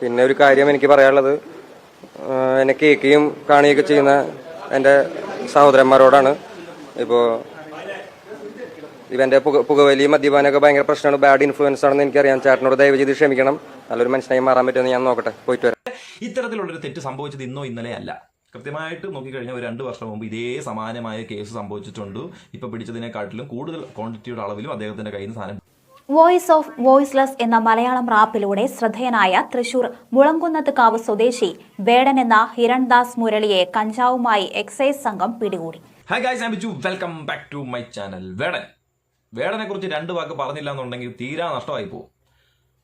പിന്നെ ഒരു കാര്യം എനിക്ക് പറയാനുള്ളത് എന്നെ കേൾക്കുകയും കാണുകയൊക്കെ ചെയ്യുന്ന എന്റെ സഹോദരന്മാരോടാണ്. ഇപ്പോൾ ഇവന്റെ പുക പുകവലി മദ്യപാനമൊക്കെ ഭയങ്കര പ്രശ്നമാണ്. ബാഡ് ഇൻഫ്ലുവൻസ് ആണെന്ന് എനിക്കറിയാം. ചേട്ടനോട് ദയവ് ചെയ്ത് ക്ഷമിക്കണം. നല്ലൊരു മനുഷ്യനായി മാറാൻ പറ്റുമെന്ന് ഞാൻ നോക്കട്ടെ. പോയിട്ട് വരാം. ഇത്തരത്തിലുള്ളൊരു തെറ്റ് സംഭവിച്ചത് ഇന്നോ ഇന്നലെ അല്ല. കൃത്യമായിട്ട് നോക്കിക്കഴിഞ്ഞാൽ ഒരു രണ്ട് വർഷം മുമ്പ് ഇതേ സമാനമായ കേസ് സംഭവിച്ചിട്ടുണ്ട്. ഇപ്പൊ പിടിച്ചതിനെക്കാട്ടിലും കൂടുതൽ ക്വാണ്ടിറ്റിയുടെ അളവിലും അദ്ദേഹത്തിന്റെ കയ്യിൽ നിന്ന് സാധനം വോയിസ് ഓഫ് വോയിസ്ലെസ് എന്ന മലയാളം റാപ്പിലൂടെ ശ്രദ്ധേയനായ തൃശൂർ മുളങ്കുന്നത്തുകാവ് സ്വദേശി വേടൻ എന്ന ഹിരൺദാസ് മുരളിയെ കഞ്ചാവുമായി എക്സൈസ് സംഘം പിടികൂടി. Hi Biju welcome back to my channel Vedan വേടനെ കുറിച്ച് രണ്ട് വാക്ക് പറഞ്ഞില്ല എന്നുണ്ടെങ്കിൽ തീരാ നഷ്ടമായി പോകും.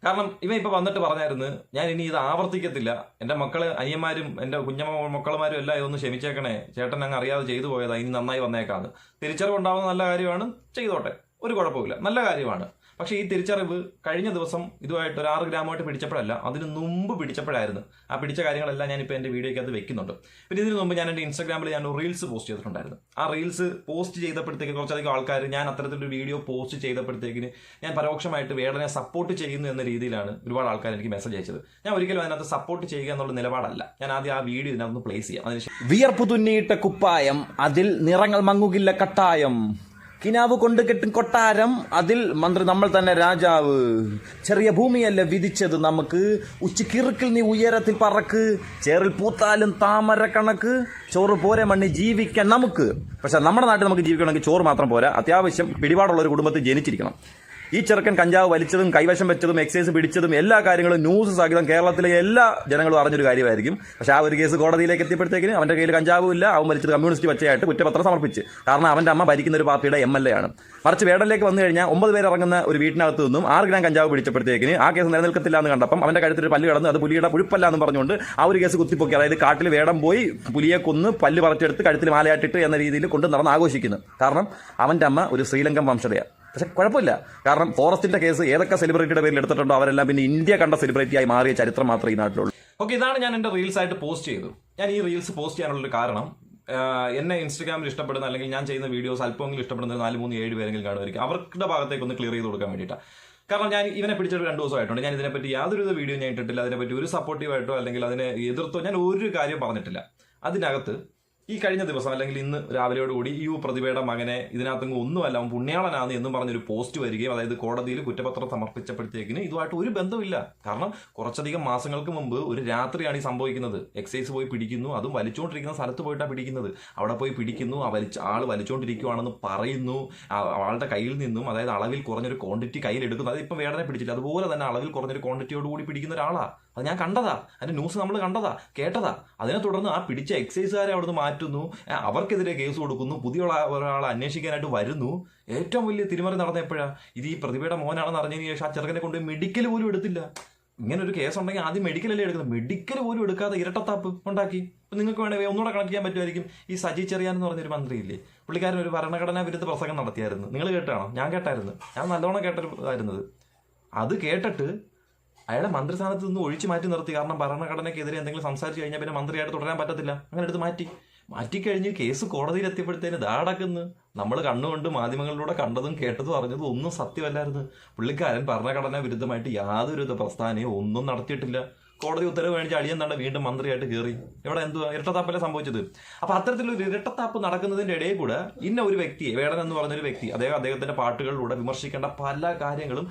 കാരണം ഇവൻ ഇപ്പൊ വന്നിട്ട് പറഞ്ഞായിരുന്നു ഞാൻ ഇനി ഇത് ആവർത്തിക്കത്തില്ല. എന്റെ മക്കൾ അനിയന്മാരും എന്റെ കുഞ്ഞമ്മ മക്കളുമാരും എല്ലാം ഇതൊന്ന് ക്ഷമിച്ചേക്കണേ. ചേട്ടൻ അങ്ങ് അറിയാതെ ചെയ്തു പോയതാ. ഇനി നന്നായി വന്നേക്കാന്ന്. തിരിച്ചറിവുണ്ടാവുന്ന നല്ല കാര്യമാണ്. ചെയ്തോട്ടെ. ഒരു കുഴപ്പമില്ല നല്ല കാര്യമാണ്. പക്ഷേ ഈ തിരിച്ചറിവ് കഴിഞ്ഞ ദിവസം ഇതുമായിട്ട് ഒരു ആറ് ഗ്രാമമായിട്ട് പിടിച്ചപ്പോഴല്ല അതിന് മുമ്പ് പിടിച്ചപ്പോഴായിരുന്നു. ആ പിടിച്ച കാര്യങ്ങളെല്ലാം ഞാനിപ്പോൾ എന്റെ വീഡിയോയ്ക്കകത്ത് വെക്കുന്നുണ്ട്. പിന്നെ ഇതിന് മുമ്പ് ഞാൻ എന്റെ ഇൻസ്റ്റാഗ്രാമിൽ ഞാൻ റീൽസ് പോസ്റ്റ് ചെയ്തിട്ടുണ്ടായിരുന്നു. ആ റീൽസ് പോസ്റ്റ് ചെയ്തപ്പോഴത്തേക്ക് കുറച്ചധികം ആൾക്കാർ ഞാൻ അത്തരത്തിലൊരു വീഡിയോ പോസ്റ്റ് ചെയ്തപ്പോഴത്തേക്കിന് ഞാൻ പരോക്ഷമായിട്ട് വേടനെ സപ്പോർട്ട് ചെയ്യുന്നു എന്ന രീതിയിലാണ് ഒരുപാട് ആൾക്കാർ എനിക്ക് മെസ്സേജ് അയച്ചത്. ഞാൻ ഒരിക്കലും അതിനകത്ത് സപ്പോർട്ട് ചെയ്യുക എന്നുള്ള നിലപാടല്ല. ഞാൻ ആദ്യം ആ വീഡിയോ ഇതിനകത്ത് പ്ലേസ് ചെയ്യാം. അതിന് വിയർപ്പ് തുന്നിയിട്ട കുപ്പായം അതിൽ നിറങ്ങൾ മങ്ങുകില്ല കട്ടായം. കിനാവ് കൊണ്ട് കെട്ടും കൊട്ടാരം. അതിൽ മന്ത്രി നമ്മൾ തന്നെ രാജാവ്. ചെറിയ ഭൂമിയല്ല വിധിച്ചത് നമുക്ക്. ഉച്ചക്കിറുക്കിൽ നീ ഉയരത്തിൽ പറക്ക്. ചേറിൽ പൂത്താലും താമര കണക്ക്. ചോറ് പോരെ മണ്ണി ജീവിക്കാൻ നമുക്ക്. പക്ഷെ നമ്മുടെ നാട്ടിൽ നമുക്ക് ജീവിക്കണമെങ്കിൽ ചോറ് മാത്രം പോരാ. അത്യാവശ്യം പിടിപാടുള്ള ഒരു കുടുംബത്തിൽ ജനിച്ചിരിക്കണം. ഈ ചെറുക്കൻ കഞ്ചാവ് വലിച്ചതും കൈവശം വെച്ചതും എക്സൈസ് പിടിച്ചതും എല്ലാ കാര്യങ്ങളും ന്യൂസ് സഹിതം കേരളത്തിലെ എല്ലാ ജനങ്ങളും അറിഞ്ഞൊരു കാര്യമായിരിക്കും. പക്ഷെ ആ ഒരു കേസ് കോടതിയിലേക്ക് എത്തിയപ്പോഴത്തേക്കിന് അവന്റെ കയ്യിൽ കഞ്ചാവും ഇല്ല അവൻ വലിച്ചത് കമ്മ്യൂണിസ്റ്റ് പച്ചയായിട്ട് കുറ്റപത്രം സമർപ്പിച്ച്. കാരണം അവന്റെ അമ്മ ഭരിക്കുന്ന ഒരു പാർട്ടിയുടെ എം എൽ എ ആണ്. മറിച്ച് വേടലിലേക്ക് വന്നു കഴിഞ്ഞാൽ ഒമ്പത് പേർ ഇറങ്ങുന്ന ഒരു വീട്ടിനകത്ത് നിന്നും ആറ് ഗ്രാം കഞ്ചാവ് പിടിച്ചപ്പോഴത്തേക്കിന് ആ കേസ് നിലനിൽക്കത്തില്ല എന്ന് കണ്ടപ്പം അവന്റെ കഴുത്തിൽ പല്ല് കടന്ന് അത് പുലിയുടെ പുഴുപ്പല്ല എന്ന് പറഞ്ഞുകൊണ്ട് ആ ഒരു കേസ് കുത്തിപ്പൊക്കി. അതായത് കാട്ടിൽ വേടം പോയി പുലിയെ കൊന്ന് പല്ല് പറിച്ചെടുത്ത് കഴുത്തിൽ മാലയാട്ടിട്ട് എന്ന രീതിയിൽ കൊണ്ട് നടന്ന് ആഘോഷിക്കുന്നു. കാരണം അവന്റെ അമ്മ ഒരു ശ്രീലങ്കൻ വംശതയാണ് പക്ഷെ കുഴപ്പമില്ല. കാരണം ഫോറസ്റ്റിന്റെ കേസ് ഏതൊക്കെ സെലിബ്രിറ്റിയുടെ പേരിൽ എടുത്തിട്ടുണ്ടോ അവരെല്ലാം പിന്നെ ഇന്ത്യ കണ്ട സെലിബ്രിറ്റിയായി മാറിയ ചരിത്രം മാത്രമേ ഈ നാട്ടിലുള്ളൂ. ഓക്കെ ഇതാണ് ഞാൻ എന്റെ റീൽസ് ആയിട്ട് പോസ്റ്റ് ചെയ്തത്. ഞാൻ ഈ റീൽസ് പോസ്റ്റ് ചെയ്യാനുള്ളൊരു കാരണം എന്നെ ഇൻസ്റ്റാഗ്രാമിൽ ഇഷ്ടപ്പെടുന്ന അല്ലെങ്കിൽ ഞാൻ ചെയ്യുന്ന വീഡിയോസ് അല്പമെങ്കിലും ഇഷ്ടപ്പെടുന്ന നാല് മൂന്ന് ഏഴ് പേരെങ്കിലും കാണുമായിരിക്കും. അവരുടെ ഭാഗത്തേക്ക് ഒന്ന് ക്ലിയർ ചെയ്ത് കൊടുക്കാൻ വേണ്ടിയിട്ടാണ് കാരണം ഞാൻ ഇവനെ പിടിച്ചൊരു രണ്ട് ദിവസമായിട്ടുണ്ട്. ഞാൻ ഇതിനെപ്പറ്റി യാതൊരു വീഡിയോ ഞാൻ ഇട്ടിട്ടില്ല. അതിനെപ്പറ്റി ഒരു സപ്പോർട്ടീവായിട്ടോ അല്ലെങ്കിൽ അതിനെ എതിർത്തോ ഞാൻ ഒരു കാര്യം പറഞ്ഞിട്ടില്ല. അതിനകത്ത് ഈ കഴിഞ്ഞ ദിവസം അല്ലെങ്കിൽ ഇന്ന് രാവിലെയോടുകൂടി ഈ പ്രതിഭയുടെ മകനെ ഇതിനകത്തെങ്കിൽ ഒന്നുമല്ല അവൻ പുണ്യാളനാണ് എന്നും പറഞ്ഞൊരു പോസ്റ്റ് വരികയും അതായത് കോടതിയിൽ കുറ്റപത്രം സമർപ്പിച്ചപ്പോഴത്തേക്കിന് ഇതുമായിട്ട് ഒരു ബന്ധമില്ല കാരണം കുറച്ചധികം മാസങ്ങൾക്ക് മുമ്പ് ഒരു രാത്രിയാണ് ഈ സംഭവിക്കുന്നത്. എക്സൈസ് പോയി പിടിക്കുന്നു അതും വലിച്ചുകൊണ്ടിരിക്കുന്ന സ്ഥലത്ത് പോയിട്ടാണ് പിടിക്കുന്നത്. അവിടെ പോയി പിടിക്കുന്നു ആ വലിച്ച ആൾ വലിച്ചുകൊണ്ടിരിക്കുവാണെന്ന് പറയുന്നു. ആളുടെ കയ്യിൽ നിന്നും അതായത് അളവിൽ കുറഞ്ഞൊരു ക്വാണ്ടിറ്റി കയ്യിലെടുക്കുന്നു. അത് ഇപ്പം വേടനെ പിടിച്ചില്ല. അതുപോലെ തന്നെ അളവിൽ കുറഞ്ഞൊരു ക്വാണ്ടിറ്റിയോടുകൂടി പിടിക്കുന്ന ഒരാളാ. അത് ഞാൻ കണ്ടതാ. അതിന്റെ ന്യൂസ് നമ്മൾ കണ്ടതാ കേട്ടതാ. അതിനെ തുടർന്ന് ആ പിടിച്ച എക്സൈസുകാരെ അവിടുന്ന് മാറ്റുന്നു. അവർക്കെതിരെ കേസ് കൊടുക്കുന്നു. പുതിയ ഒരാളെ അന്വേഷിക്കാനായിട്ട് വരുന്നു. ഏറ്റവും വലിയ തിരിമറി നടന്ന എപ്പോഴാ? ഇത് ഈ പ്രതിഭയുടെ മോനാണെന്ന് അറിഞ്ഞതിന് ശേഷം ആ ചെറുക്കനെ കൊണ്ട് മെഡിക്കൽ പോലും എടുത്തില്ല. ഇങ്ങനെ ഒരു കേസ് ഉണ്ടെങ്കിൽ ആദ്യം മെഡിക്കലല്ലേ എടുക്കുന്നത്? മെഡിക്കൽ പോലും എടുക്കാതെ ഇരട്ടത്താപ്പ് ഉണ്ടാക്കി. ഇപ്പം നിങ്ങൾക്ക് വേണമെങ്കിൽ ഒന്നുകൂടെ കണക്ട് ചെയ്യാൻ പറ്റുമായിരിക്കും. ഈ സജി ചെറിയാൻ എന്ന് പറഞ്ഞൊരു മന്ത്രിയില്ലേ? പുള്ളിക്കാരൻ ഒരു ഭരണഘടനാ വിരുദ്ധ പ്രസംഗം നടത്തിയായിരുന്നു. നിങ്ങൾ കേട്ടാണോ? ഞാൻ കേട്ടായിരുന്നു. ഞാൻ നല്ലോണം കേട്ടായിരുന്നത് അത് കേട്ടിട്ട് അയാളെ മന്ത്രിസ്ഥാനത്ത് നിന്ന് ഒഴിച്ചു മാറ്റി നിർത്തി. കാരണം ഭരണഘടനയ്ക്കെതിരെ എന്തെങ്കിലും സംസാരിച്ചു കഴിഞ്ഞാൽ പിന്നെ മന്ത്രിയായിട്ട് തുടരാൻ പറ്റത്തില്ല. അങ്ങനെ എടുത്ത് മാറ്റി. മാറ്റിക്കഴിഞ്ഞ് കേസ് കോടതിയിൽ എത്തിയപ്പോഴത്തേന് ദാടക്കുന്നു നമ്മൾ കണ്ണുകൊണ്ട് മാധ്യമങ്ങളിലൂടെ കണ്ടതും കേട്ടതും അറിഞ്ഞതും ഒന്നും സത്യമല്ലായിരുന്നു. പുള്ളിക്കാരൻ ഭരണഘടനാ വിരുദ്ധമായിട്ട് യാതൊരു പ്രസ്ഥാനയും ഒന്നും നടത്തിയിട്ടില്ല. കോടതി ഉത്തരവ് മേടിച്ച് അളിയൻ വീണ്ടും മന്ത്രിയായിട്ട് കയറി ഇവിടെ എന്തുവാ? ഇരട്ടത്താപ്പല്ലേ സംഭവിച്ചത്? അപ്പൊ അത്തരത്തിലൊരു ഇരട്ടത്താപ്പ് നടക്കുന്നതിന്റെ ഇടയിൽ കൂടെ ഇന്ന ഒരു വ്യക്തിയെ വേടൻ എന്ന് പറഞ്ഞൊരു വ്യക്തി അദ്ദേഹം അദ്ദേഹത്തിന്റെ പാട്ടുകളിലൂടെ വിമർശിക്കേണ്ട പല കാര്യങ്ങളും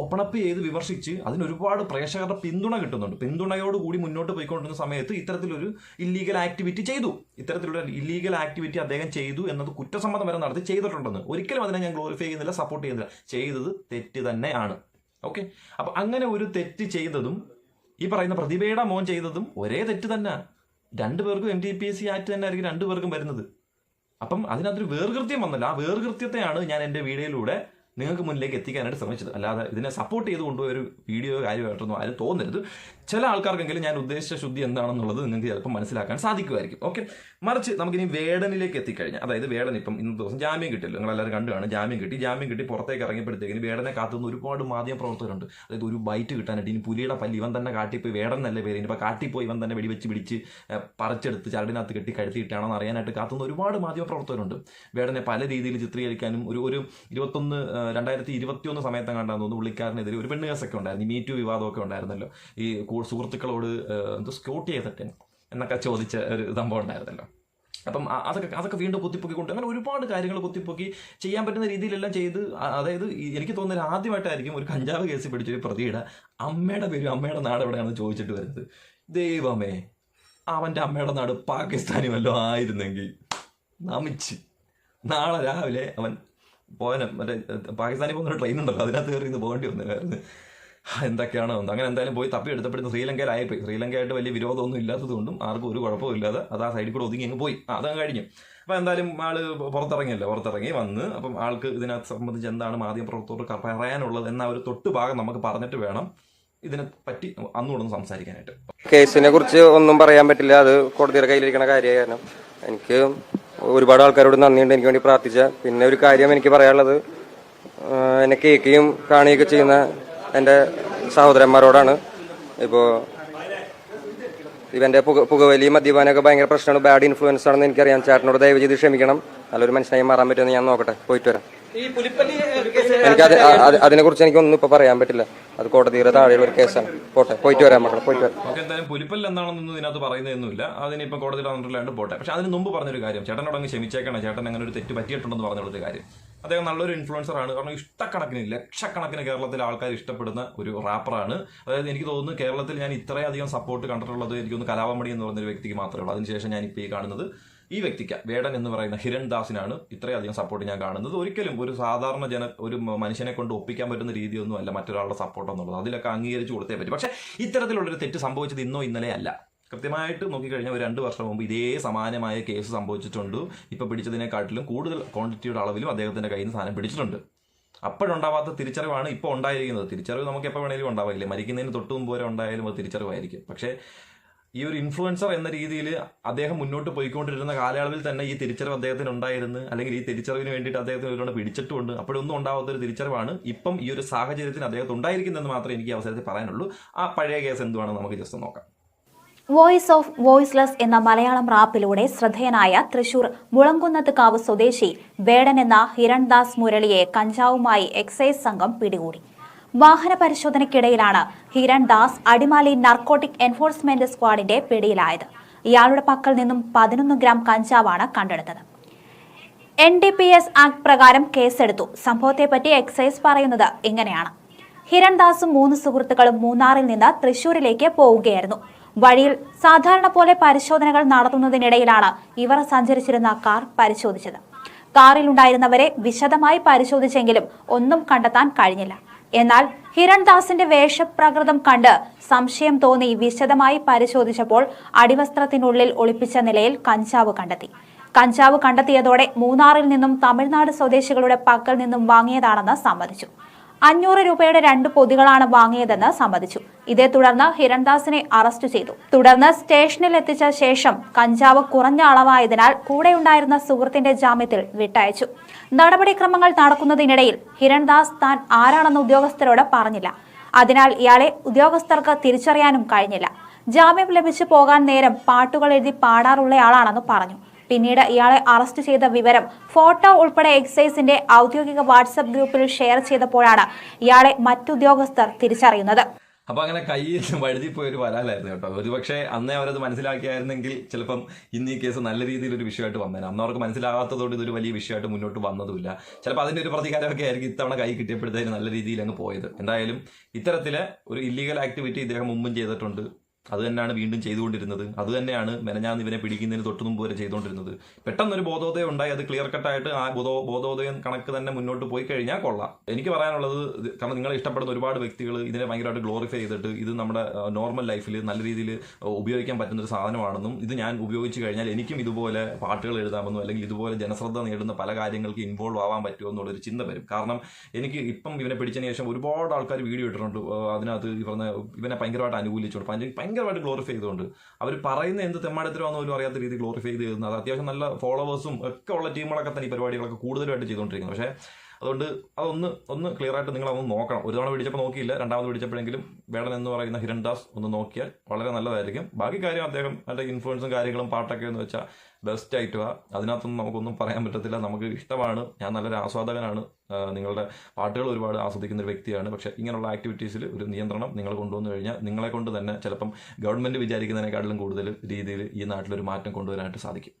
ഓപ്പൺ അപ്പ് ചെയ്ത് വിമർശിച്ച് അതിനൊരുപാട് പ്രേക്ഷകരുടെ പിന്തുണ കിട്ടുന്നുണ്ട്. പിന്തുണയോടുകൂടി മുന്നോട്ട് പോയിക്കൊണ്ടിരുന്ന സമയത്ത് ഇത്തരത്തിലൊരു ഇല്ലീഗൽ ആക്ടിവിറ്റി ചെയ്തു. ഇത്തരത്തിലുള്ള ഇല്ലീഗൽ ആക്ടിവിറ്റി അദ്ദേഹം ചെയ്തു എന്നത് കുറ്റസമ്മതം വരെ നടത്തി ചെയ്തിട്ടുണ്ടെന്ന്. ഒരിക്കലും അതിനെ ഞാൻ ഗ്ലോറിഫൈ ചെയ്യുന്നില്ല സപ്പോർട്ട് ചെയ്യുന്നില്ല. ചെയ്തത് തെറ്റ് തന്നെയാണ്. ഓക്കെ അപ്പൊ അങ്ങനെ ഒരു തെറ്റ് ചെയ്തതും ഈ പറയുന്ന പ്രതിഭയുടെ മോൻ ചെയ്തതും ഒരേ തെറ്റ് തന്നെ രണ്ടുപേർക്കും M T P S C act തന്നെ ആയിരിക്കും രണ്ടുപേർക്കും വരുന്നത്. അപ്പം അതിനകത്തൊരു വേർകൃത്യം വന്നല്ല. ആ വേർകൃത്യത്തെയാണ് ഞാൻ എന്റെ വീഡിയോയിലൂടെ നിങ്ങൾക്ക് മുന്നിലേക്ക് എത്തിക്കാനായിട്ട് ശ്രമിച്ചത്. അല്ലാതെ ഇതിനെ സപ്പോർട്ട് ചെയ്തുകൊണ്ട് ഒരു വീഡിയോ കാര്യമായിട്ടൊന്നും ആരും തോന്നരുത്. ചില ആൾക്കാർക്കെങ്കിലും ഞാൻ ഉദ്ദേശിച്ച ശുദ്ധി എന്താണെന്നുള്ളത് നിങ്ങൾക്ക് ചിലപ്പോൾ മനസ്സിലാക്കാൻ സാധിക്കുമായിരിക്കും. ഓക്കെ മറിച്ച് നമുക്കിനി വേടനിലേക്ക് എത്തിക്കഴിഞ്ഞാൽ അതായത് വേടൻ ഇപ്പം ഇന്നത്തെ ദിവസം ജാമ്യം കിട്ടില്ല നിങ്ങൾ എല്ലാവരും കാണും ജാമ്യം കിട്ടി ജാമ്യം കിട്ടി പുറത്തേക്ക് ഇറങ്ങിയപ്പോഴത്തേക്കിന് വേടനെ കാത്തുനിന്ന് ഒരുപാട് മാധ്യമ പ്രവർത്തകരുണ്ട്. അതായത് ഒരു ബൈറ്റ് കിട്ടാനായിട്ട് ഇനി പുലിയുടെ പല്ലി ഇവൻ തന്നെ കാട്ടിപ്പോയി വേടൻ നല്ല പേര്. ഇനിയിപ്പോൾ കാട്ടിപ്പോയി ഇവൻ തന്നെ വെടിവെച്ച് പിടിച്ച് പറിച്ചെടുത്ത് ചരടിനകത്ത് കെട്ടി കഴുത്തിയിട്ടാണെന്ന് അറിയാനായിട്ട് കാത്തുന്ന ഒരുപാട് മാധ്യമ പ്രവർത്തകരുണ്ട്. വേടനെ പല രീതിയിൽ ചിത്രീകരിക്കാനും ഒരു ഒരു ഇരുപത്തൊന്ന് രണ്ടായിരത്തി ഇരുപത്തിയൊന്ന് സമയത്ത് കണ്ടാന്ന് തോന്നുന്നു പുള്ളിക്കാരനെതിരെ ഒരു പെണ്ണ് കേസൊക്കെ ഉണ്ടായിരുന്നു. ഈ മീറ്റു വിവാദമൊക്കെ ഉണ്ടായിരുന്നല്ലോ. ഈ സുഹൃത്തുക്കളോട് എന്തോ സ്കോട്ട് ചെയ്തിട്ട് എന്നൊക്കെ ചോദിച്ച ഒരു സംഭവം ഉണ്ടായിരുന്നല്ലോ. അപ്പം അതൊക്കെ അതൊക്കെ വീണ്ടും കുത്തിപ്പൊക്കി കൊണ്ട് അങ്ങനെ ഒരുപാട് കാര്യങ്ങൾ കുത്തിപ്പൊക്കി ചെയ്യാൻ പറ്റുന്ന രീതിയിലെല്ലാം ചെയ്ത് അതായത് എനിക്ക് തോന്നുന്നത് ആദ്യമായിട്ടായിരിക്കും ഒരു കഞ്ചാവ് കേസ് പിടിച്ചൊരു പ്രതിയുടെ അമ്മയുടെ പേരും അമ്മയുടെ നാട് എവിടെയാണെന്ന് ചോദിച്ചിട്ട് വരുന്നത്. ദൈവമേ അവന്റെ അമ്മയുടെ നാട് പാകിസ്ഥാനി ആയിരുന്നെങ്കിൽ. നമിച്ച്. നാളെ രാവിലെ അവൻ പോകാനും മറ്റേ പാകിസ്ഥാനിൽ പോകുന്ന ട്രെയിൻ ഉണ്ടല്ലോ അതിനകത്ത് കയറി ഇന്ന് പോകേണ്ടി വന്നായിരുന്നു എന്തൊക്കെയാണോ ഒന്ന്. അങ്ങനെ എന്തായാലും പോയി തപ്പി എടുത്തപ്പെടുന്ന ശ്രീലങ്കയിലായിപ്പോയി. ശ്രീലങ്കയായിട്ട് വലിയ വിരോധമൊന്നും ഇല്ലാത്തതുകൊണ്ടും ആർക്കും ഒരു കുഴപ്പവും ഇല്ലാതെ അത് ആ സൈഡിൽ കൂടെ ഒതുങ്ങി അങ്ങ് പോയി. അതങ്ങ് കഴിഞ്ഞു. അപ്പോൾ എന്തായാലും ആൾ പുറത്തിറങ്ങിയല്ലോ പുറത്തിറങ്ങി വന്ന് അപ്പം ആൾക്ക് ഇതിനകത്ത് സംബന്ധിച്ച് എന്താണ് മാധ്യമ പ്രവർത്തകർക്ക് പറയാനുള്ളത് എന്ന ഒരു തൊട്ട് ഭാഗം നമുക്ക് പറഞ്ഞിട്ട് വേണം ഇതിനെ പറ്റി അന്നുകൂടെ ഒന്ന് സംസാരിക്കാനായിട്ട്. കേസിനെ കുറിച്ച് ഒന്നും പറയാൻ പറ്റില്ല. അത് കോടതിയുടെ കയ്യിലിരിക്കുന്ന കാര്യമായിരുന്നു എനിക്ക് ഒരുപാട് ആൾക്കാരോട് നന്ദിയുണ്ട് എനിക്ക് വേണ്ടി പ്രാർത്ഥിച്ച. പിന്നെ ഒരു കാര്യം എനിക്ക് പറയാനുള്ളത് എന്നെ കേൾക്കുകയും കാണുകയൊക്കെ ചെയ്യുന്ന എന്റെ സഹോദരന്മാരോടാണ്. ഇപ്പോൾ ഇവന്റെ പുക പുകവലി മദ്യപാനമൊക്കെ ഭയങ്കര പ്രശ്നമാണ്. ബാഡ് ഇൻഫ്ലുവൻസ് ആണെന്ന് എനിക്കറിയാം. ചേട്ടനോട് ദയവ് ചെയ്ത് ക്ഷമിക്കണം. നല്ലൊരു മനുഷ്യനായി മാറാൻ പറ്റുമെന്ന് ഞാൻ നോക്കട്ടെ. പോയിട്ട് വരാം. എനിക്ക് അതിനെക്കുറിച്ച് അതിനെ കുറിച്ച് എനിക്കൊന്നും ഇപ്പോൾ പറയാൻ പറ്റില്ല. അത് കോടതിയുടെ താഴെയുള്ള ഒരു കേസാണ്. പോട്ടെ പോയിട്ട് വരാം മക്കളെ പോയിട്ട് വരാം. നമുക്ക് എന്തായാലും പുലിപ്പല്ല എന്താണെന്നൊന്നും ഇതിനകത്ത് പറയുന്നതൊന്നുമില്ല. അതിനിപ്പോൾ കോടതിയിൽ വന്നിട്ടില്ലാണ്ട് പോട്ടെ. പക്ഷെ അതിന് മുമ്പ് പറഞ്ഞൊരു കാര്യം ചേട്ടനോട് അങ്ങ് ക്ഷമിച്ചേക്കണം. ചേട്ടൻ അങ്ങനെ ഒരു തെറ്റ് പറ്റിയിട്ടുണ്ടെന്ന് പറഞ്ഞുള്ളൊരു കാര്യം. അദ്ദേഹം നല്ലൊരു ഇൻഫ്ലുവൻസർ ആണ്. കാരണം ഇഷ്ടക്കണക്കിന് ലക്ഷക്കണക്കിന് കേരളത്തിലെ ആൾക്കാർ ഇഷ്ടപ്പെടുന്ന ഒരു റാപ്പറാണ് അതായത് എനിക്ക് തോന്നുന്നു കേരളത്തിൽ ഞാൻ ഇത്രയധികം സപ്പോർട്ട് കണ്ടിട്ടുള്ളത് എനിക്കൊന്ന് കലാപമണി എന്ന് പറഞ്ഞൊരു വ്യക്തിക്ക് മാത്രമേ ഉള്ളൂ. അതിനുശേഷം ഞാൻ ഈ കാണുന്നത് ഈ വ്യക്തിക്ക് വേടൻ എന്ന് പറയുന്ന ഹിരൺ ദാസിനാണ് ഇത്രയധികം സപ്പോർട്ട് ഞാൻ കാണുന്നത്. ഒരിക്കലും ഒരു സാധാരണ ജന ഒരു മനുഷ്യനെ കൊണ്ട് ഒപ്പിക്കാൻ പറ്റുന്ന രീതിയൊന്നും അല്ല മറ്റൊരാളുടെ സപ്പോർട്ട് എന്നുള്ളത്. അതിലൊക്കെ അംഗീകരിച്ചു കൊടുത്തേ പറ്റും. പക്ഷേ ഇത്തരത്തിലുള്ളൊരു തെറ്റ് സംഭവിച്ചത് ഇന്നോ ഇന്നലെയല്ല കൃത്യമായിട്ട് നോക്കിക്കഴിഞ്ഞാൽ ഒരു രണ്ട് വർഷം മുമ്പ് ഇതേ സമാനമായ കേസ് സംഭവിച്ചിട്ടുണ്ട്. ഇപ്പോൾ പിടിച്ചതിനെക്കാട്ടിലും കൂടുതൽ ക്വാണ്ടിറ്റിയുടെ അളവിലും അദ്ദേഹത്തിന്റെ കയ്യിൽ നിന്ന് സാധനം പിടിച്ചിട്ടുണ്ട്. അപ്പോഴുണ്ടാവാത്ത തിരിച്ചറിവാണ് ഇപ്പോൾ ഉണ്ടായിരിക്കുന്നത്. തിരിച്ചറിവ് നമുക്ക് എപ്പോൾ വേണമെങ്കിലും ഉണ്ടാവില്ലേ മരിക്കുന്നതിന് തൊട്ട് മുമ്പ് വരെ ഉണ്ടായാലും അത് തിരിച്ചറിവായിരിക്കും. പക്ഷേ ഈ ഒരു ഇൻഫ്ലുവൻസർ എന്ന രീതിയിൽ അദ്ദേഹം മുന്നോട്ട് പോയിക്കൊണ്ടിരുന്ന കാലയളവിൽ തന്നെ ഈ തിരിച്ചറിവ് അദ്ദേഹത്തിന് ഉണ്ടായിരുന്നു. അല്ലെങ്കിൽ ഈ തിരിച്ചറിവിന് വേണ്ടിയിട്ട് അദ്ദേഹത്തിന് ഒരുപാട് പിടിച്ചിട്ടുമുണ്ട് അപ്പോഴൊന്നും ഉണ്ടാവാത്ത ഒരു തിരിച്ചറിവാണ് ഇപ്പം ഈ ഒരു സാഹചര്യത്തിന് അദ്ദേഹത്തിന് ഉണ്ടായിരിക്കുന്നതെന്ന് മാത്രമേ എനിക്ക് അവസരത്തിൽ പറയാനുള്ളൂ. ആ പഴയ കേസ് എന്തുവാണെന്ന് നമുക്ക് ജസ്റ്റ് നോക്കാം. വോയിസ് ഓഫ് വോയിസ്ലെസ് എന്ന മലയാളം റാപ്പിലൂടെ ശ്രദ്ധേയനായ തൃശൂർ മുളങ്കുന്നത്ത് കാവ് സ്വദേശി വേടൻ എന്ന ഹിരൺദാസ് മുരളിയെ കഞ്ചാവുമായി എക്സൈസ് സംഘം പിടികൂടി. വാഹന പരിശോധനയ്ക്കിടയിലാണ് ഹിരൺ ദാസ് അടിമാലി നർക്കോട്ടിക് എൻഫോഴ്സ്മെന്റ് സ്ക്വാഡിന്റെ പിടിയിലായത്. ഇയാളുടെ പക്കൽ നിന്നും പതിനൊന്ന് ഗ്രാം കഞ്ചാവാണ് കണ്ടെടുത്തത്. N D P S act പ്രകാരം കേസെടുത്തു. സംഭവത്തെപ്പറ്റി എക്സൈസ് പറയുന്നത് ഇങ്ങനെയാണ്. ഹിരൺദാസും മൂന്ന് സുഹൃത്തുക്കളും മൂന്നാറിൽ നിന്ന് തൃശൂരിലേക്ക് പോവുകയായിരുന്നു. വഴിയിൽ സാധാരണ പോലെ പരിശോധനകൾ നടത്തുന്നതിനിടയിലാണ് ഇവർ സഞ്ചരിച്ചിരുന്ന കാർ പരിശോധിച്ചത്. കാറിലുണ്ടായിരുന്നവരെ വിശദമായി പരിശോധിച്ചെങ്കിലും ഒന്നും കണ്ടെത്താൻ കഴിഞ്ഞില്ല. എന്നാൽ ഹിരൺദാസിന്റെ വേഷപ്രകൃതം കണ്ട് സംശയം തോന്നി വിശദമായി പരിശോധിച്ചപ്പോൾ അടിവസ്ത്രത്തിനുള്ളിൽ ഒളിപ്പിച്ച നിലയിൽ കഞ്ചാവ് കണ്ടെത്തി. കഞ്ചാവ് കണ്ടെത്തിയതോടെ മൂന്നാറിൽ നിന്നും തമിഴ്നാട് സ്വദേശികളുടെ പക്കൽ നിന്നും വാങ്ങിയതാണെന്ന് സമ്മതിച്ചു. അഞ്ഞൂറ് രൂപയുടെ രണ്ട് പൊതികളാണ് വാങ്ങിയതെന്ന് സമ്മതിച്ചു. ഇതേ തുടർന്ന് ഹിരൺദാസിനെ അറസ്റ്റ് ചെയ്തു. തുടർന്ന് സ്റ്റേഷനിൽ എത്തിച്ച ശേഷം കഞ്ചാവ് കുറഞ്ഞ അളവായതിനാൽ കൂടെയുണ്ടായിരുന്ന സുഹൃത്തിന്റെ ജാമ്യത്തിൽ വിട്ടയച്ചു. നടപടിക്രമങ്ങൾ നടക്കുന്നതിനിടയിൽ ഹിരൺദാസ് താൻ ആരാണെന്ന് ഉദ്യോഗസ്ഥരോട് പറഞ്ഞില്ല. അതിനാൽ ഇയാളെ ഉദ്യോഗസ്ഥർക്ക് തിരിച്ചറിയാനും കഴിഞ്ഞില്ല. ജാമ്യം ലഭിച്ചു പോകാൻ നേരം പാട്ടുകൾ എഴുതി പാടാറുള്ളയാളാണെന്ന് പറഞ്ഞു. പിന്നീട് ഇയാളെ അറസ്റ്റ് ചെയ്ത വിവരം ഫോട്ടോ ഉൾപ്പെടെ എക്സൈസിന്റെ ഔദ്യോഗിക വാട്സപ്പ് ഗ്രൂപ്പിൽ ഷെയർ ചെയ്തപ്പോഴാണ് ഇയാളെ മറ്റുദ്യോഗസ്ഥർ തിരിച്ചറിയുന്നത്. അപ്പൊ അങ്ങനെ കയ്യിൽ പോയി ഒരു വരാലായിരുന്നു കേട്ടോ. ഒരുപക്ഷെ അന്നേ അവരത് മനസ്സിലാക്കിയായിരുന്നെങ്കിൽ ചിലപ്പം ഇന്ന് ഈ കേസ് നല്ല രീതിയിൽ ഒരു വിഷയമായിട്ട് വന്നേനെ. അന്ന് അവർക്ക് മനസ്സിലാകാത്തതുകൊണ്ട് ഇതൊരു വലിയ വിഷയമായിട്ട് മുന്നോട്ട് വന്നതുമില്ല. ചിലപ്പോൾ അതിന്റെ ഒരു പ്രതികാരമൊക്കെ ആയിരിക്കും ഇത്തവണ കൈ കിട്ടിയപ്പോഴത്തേന് നല്ല രീതിയിൽ അങ്ങ് പോയത്. എന്തായാലും ഇത്തരത്തിലെ ഒരു ഇല്ലീഗൽ ആക്ടിവിറ്റി ഇദ്ദേഹം മുമ്പും ചെയ്തിട്ടുണ്ട്. അത് തന്നെയാണ് വീണ്ടും ചെയ്തുകൊണ്ടിരുന്നത്. അത് തന്നെയാണ് മെനഞ്ഞാന്ന് ഇവനെ പിടിക്കുന്നതിന് തൊട്ട് മുമ്പ് വരെ ചെയ്തുകൊണ്ടിരുന്നത്. പെട്ടെന്നൊരു ബോധോദയം ഉണ്ടായി. അത് ക്ലിയർ കട്ടായിട്ട് ആ ബോധോ ബോധോദയം കണക്ക് തന്നെ മുന്നോട്ട് പോയി കഴിഞ്ഞാൽ കൊള്ളാം. എനിക്ക് പറയാനുള്ളത് കാരണം നിങ്ങളെ ഇഷ്ടപ്പെടുന്ന ഒരുപാട് വ്യക്തികൾ ഇതിനെ ഭയങ്കരമായിട്ട് ഗ്ലോറിഫൈ ചെയ്തിട്ട് ഇത് നമ്മുടെ നോർമൽ ലൈഫിൽ നല്ല രീതിയിൽ ഉപയോഗിക്കാൻ പറ്റുന്ന ഒരു സാധനമാണെന്നും ഇത് ഞാൻ ഉപയോഗിച്ച് കഴിഞ്ഞാൽ എനിക്കും ഇതുപോലെ പാട്ടുകൾ എഴുതാമെന്നും അല്ലെങ്കിൽ ഇതുപോലെ ജനശ്രദ്ധ നേടുന്ന പല കാര്യങ്ങൾക്ക് ഇൻവോൾവ് ആവാൻ പറ്റുമോ എന്നുള്ളൊരു ചിന്ത വരും. കാരണം എനിക്ക് ഇപ്പം ഇവനെ പിടിച്ചതിന് ശേഷം ഒരുപാട് ആൾക്കാർ വീഡിയോ ഇട്ടിട്ടുണ്ട്. അതിനകത്ത് ഇവനെ ഭയങ്കരമായിട്ട് അനുകൂലിച്ചുകൊണ്ട് ഭയങ്കരമായിട്ട് ഗ്ലോറിഫൈ ചെയ്തുകൊണ്ട് അവർ പറയുന്ന എന്ത് തെമ്മാടത്തിലാണെന്ന് പോലും അറിയാത്ത രീതി ഗ്ലോറിഫൈ ചെയ്ത് അത് അത്യാവശ്യം നല്ല ഫോളോവേഴ്സും ഒക്കെ ഉള്ള ടീമുകളൊക്കെ തന്നെ ഈ പരിപാടികളൊക്കെ കൂടുതലായിട്ട് ചെയ്തുകൊണ്ടിരിക്കുന്നത് പക്ഷേ അതുകൊണ്ട് അതൊന്ന് ഒന്ന് ക്ലിയർ ആയിട്ട് നിങ്ങൾ അതൊന്ന് നോക്കണം. ഒരു തവണ പിടിച്ചപ്പോൾ നോക്കിയില്ല. രണ്ടാമത് പിടിച്ചപ്പോഴെങ്കിലും വേടൻ എന്ന് പറയുന്ന ഹിരൺദാസ് ഒന്ന് നോക്കിയാൽ വളരെ നല്ലതായിരിക്കും. ബാക്കി കാര്യം അദ്ദേഹം അതിന്റെ ഇൻഫ്ലുവൻസും കാര്യങ്ങളും പാട്ടൊക്കെ എന്ന് വെച്ചാൽ ബെസ്റ്റ് ആയിട്ടുവാ അതിനകത്തൊന്നും നമുക്കൊന്നും പറയാൻ പറ്റത്തില്ല. നമുക്ക് ഇഷ്ടമാണ്. ഞാൻ നല്ലൊരു ആസ്വാദകനാണ്. നിങ്ങളുടെ പാട്ടുകൾ ഒരുപാട് ആസ്വദിക്കുന്ന ഒരു വ്യക്തിയാണ്. പക്ഷെ ഇങ്ങനെയുള്ള ആക്ടിവിറ്റീസിൽ ഒരു നിയന്ത്രണം നിങ്ങൾ കൊണ്ടുവന്നു കഴിഞ്ഞാൽ നിങ്ങളെ കൊണ്ട് തന്നെ ചിലപ്പം ഗവൺമെന്റ് വിചാരിക്കുന്നതിനേക്കാട്ടിലും കൂടുതൽ രീതിയിൽ ഈ നാട്ടിലൊരു മാറ്റം കൊണ്ടുവരാനായിട്ട് സാധിക്കും.